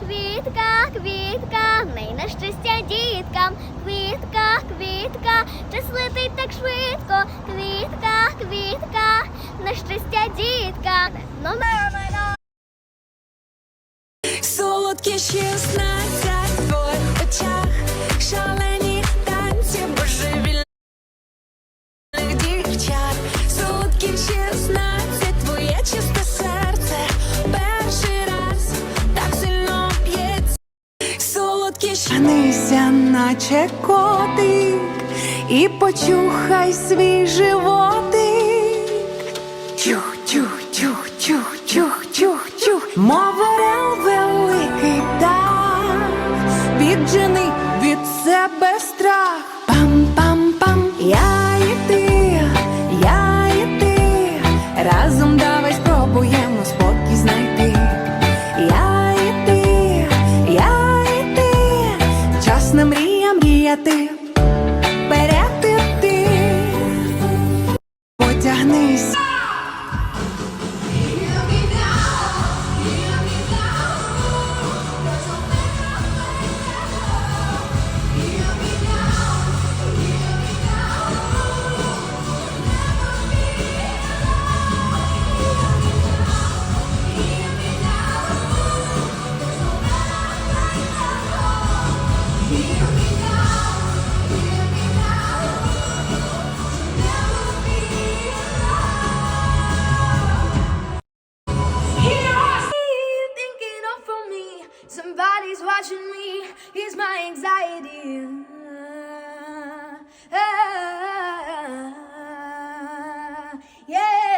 квітка, квітка, в на щастя діткам, квітка, квітка, час летить так швидко, квітка, квітка, на щастя дітка. Номер Солодкі шістнадцять Солодкі Нися, наче котик, і почухай свій животик. Чух, чух, чух, чух, чух, чух, чух, мов орел великий та віджений від себе час на мрія мріяти, вперед ти, потягнись. Somebody's watching me. He's my anxiety. Ah, yeah.